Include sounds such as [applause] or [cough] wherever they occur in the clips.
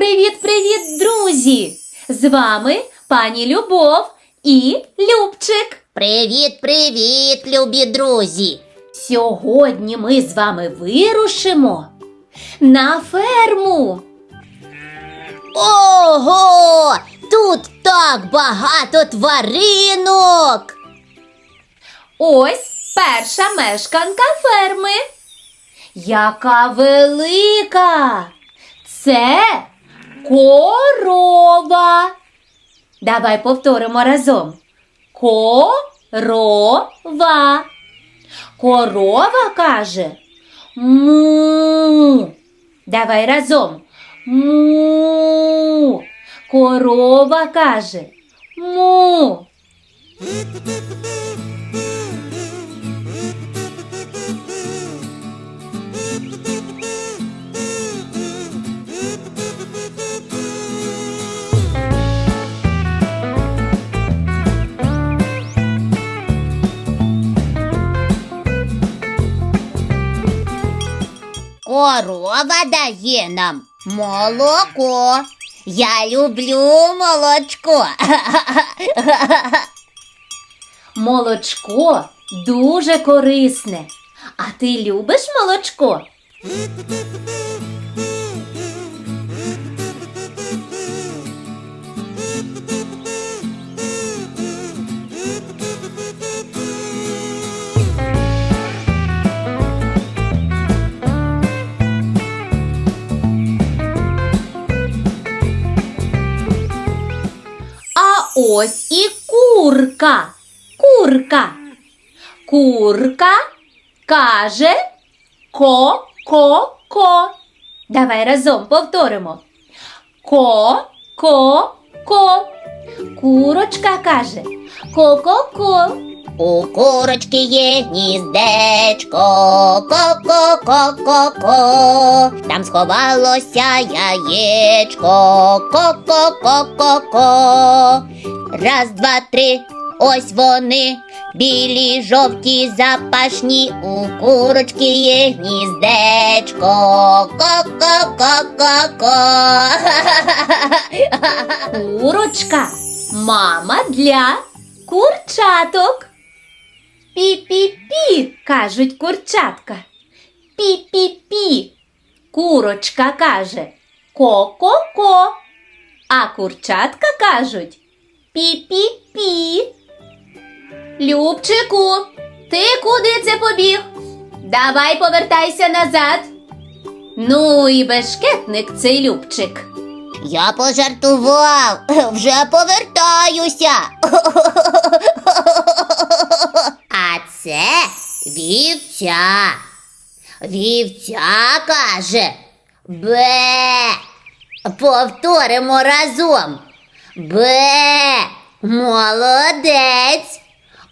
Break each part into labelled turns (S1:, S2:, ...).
S1: Привіт-привіт, друзі! З вами пані Любов і Любчик.
S2: Привіт, привіт, любі друзі!
S1: Сьогодні ми з вами вирушимо на ферму.
S2: Ого! Тут так багато тваринок!
S1: Ось перша мешканка ферми. Яка велика! Це корова. Давай повторимо разом. Корова. Корова каже му. Давай разом. Му. Корова каже му.
S2: Корова дає нам молоко. Я люблю молочко. [laughs]
S1: Молочко дуже корисне. А ти любиш молочко? Ось і курка. Курка. Курка каже ко-ко-ко. Давай разом повторимо. Ко-ко-ко. Курочка каже ко-ко-ко.
S2: У курочки є гніздечко, ко-ко-ко-ко-ко. Там сховалося яєчко, ко-ко-ко-ко-ко. Раз, два, три, ось вони. Білі, жовті, запашні, у курочки є гніздечко, ко-ко-ко-ко-ко. [laughs]
S1: Курочка мама для курчаток. Пі-пі-пі, кажуть курчатка. Пі-пі-пі. Курочка каже ко-ко-ко. А курчатка кажуть пі-пі-пі. Любчику, ти куди це побіг? Давай повертайся назад. Ну і бешкетник цей Любчик.
S2: Я пожартував, [laughs] вже повертаюся. [laughs] А це вівця. Вівця каже бе. Повторимо разом. Бе. Молодець.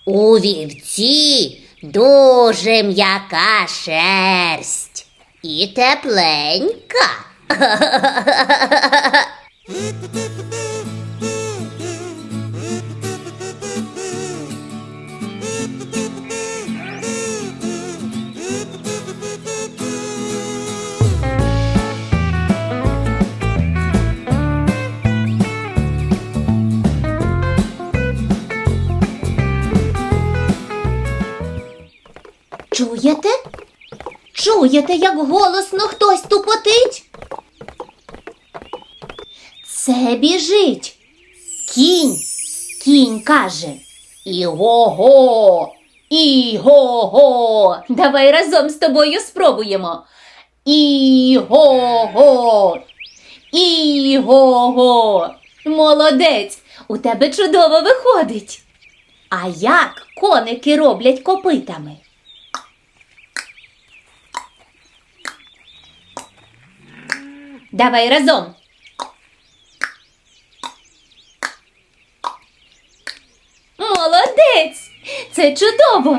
S2: У вівці дуже м'яка шерсть і тепленька. [laughs]
S1: Чуєте? Чуєте, як голосно хтось тупотить? Це біжить. Кінь. Кінь каже. Іго-го, іго-го. Давай разом з тобою спробуємо. Іго-го, іго-го. Молодець, у тебе чудово виходить. А як коники роблять копитами? Давай разом. Молодець! Це чудово!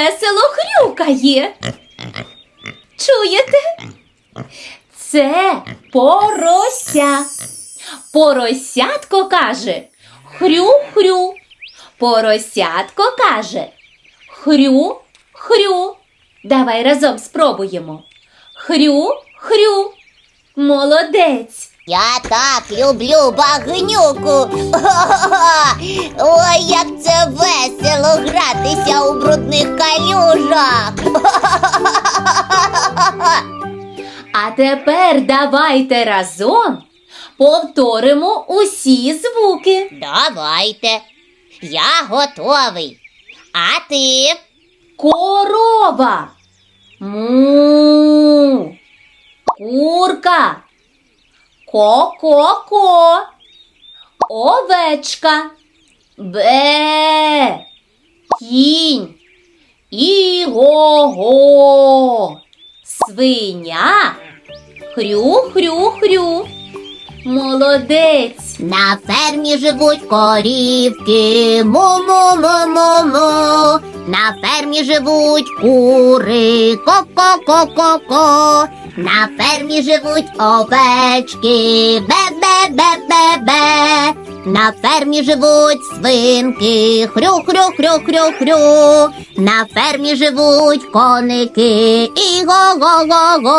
S1: Весело хрюкає? Чуєте? Це порося. Поросятко каже хрю-хрю. Поросятко каже хрю-хрю. Давай разом спробуємо. Хрю-хрю. Молодець.
S2: Я так люблю багнюку. Ой, як це весело гратися у брудних калюжах.
S1: А тепер давайте разом повторимо усі звуки.
S2: Давайте. Я готовий. А ти?
S1: Корова. Му. Курка. Ко-ко-ко. Овечка. Бе. Кінь. Іго-го. Свиня. Хрю-хрю-хрю. Молодець.
S2: На фермі живуть корівки, му-му-му-му-му. На фермі живуть кури, ко-ко-ко-ко-ко. На фермі живуть овечки, бе-бе-бе-бе-бе. На фермі живуть свинки, хрю-хрю-хрю-хрю-хрю. На фермі живуть коники, і го-го-го-го.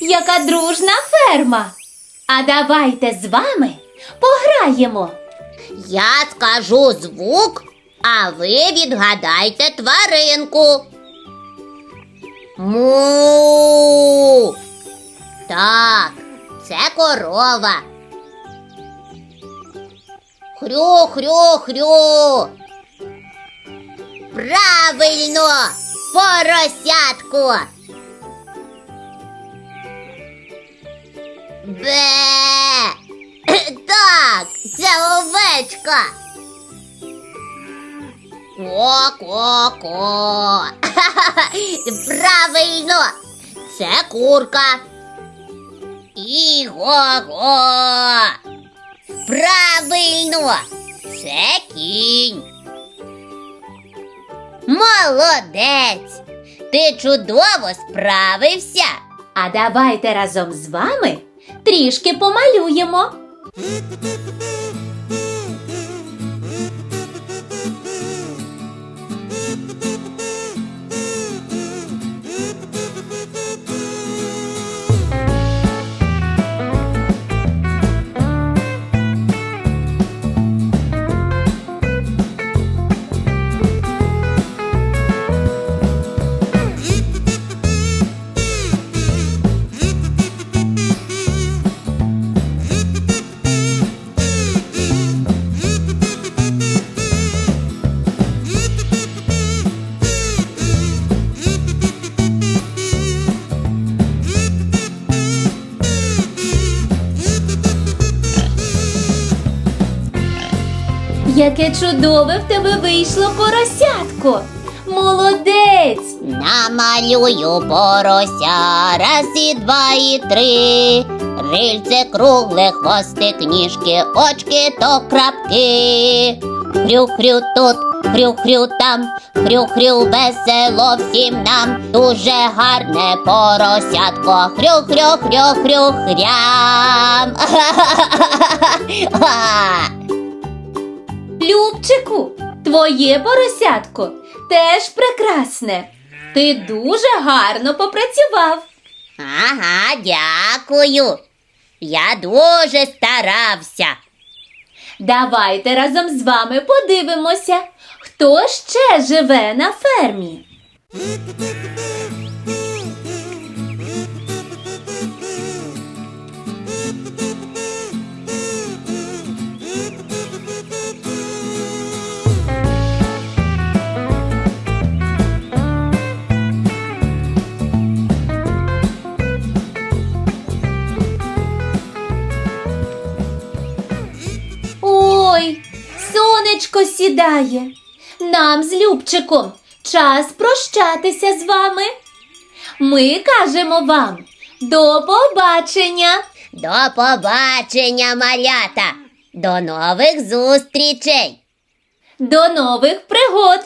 S1: Яка дружна ферма. А давайте з вами пограємо.
S2: Я скажу звук, а ви відгадайте тваринку. Му. Так, це корова. Хрю-хрю-хрю. Правильно, поросятко. Бе. [coughs] Так, це овечка. Ко-ко-ко. [laughs] Правильно, це курка. Іго-го. Правильно, це кінь. Молодець. Ти чудово справився.
S1: А давайте разом з вами трішки помалюємо. Яке чудове в тебе вийшло поросятко. Молодець!
S2: Намалюю порося, раз і два і три. Рильце кругле, хвостик, ніжки, очки то крапки. Хрю-хрю тут, хрю-хрю там, хрю-хрю весело всім нам. Дуже гарне поросятко, хрю-хрю-хрю-хрю-хрям. [laughs]
S1: Любчику, твоє поросятко теж прекрасне. Ти дуже гарно попрацював.
S2: Ага, дякую. Я дуже старався.
S1: Давайте разом з вами подивимося, хто ще живе на фермі. Сонечко сідає. Нам з Любчиком час прощатися з вами. Ми кажемо вам до побачення.
S2: До побачення, малята. До нових зустрічей.
S1: До нових пригод!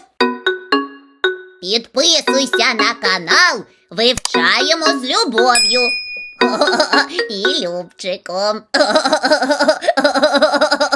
S2: Підписуйся на канал, вивчаємо з любов'ю. [laughs] І Любчиком. [laughs]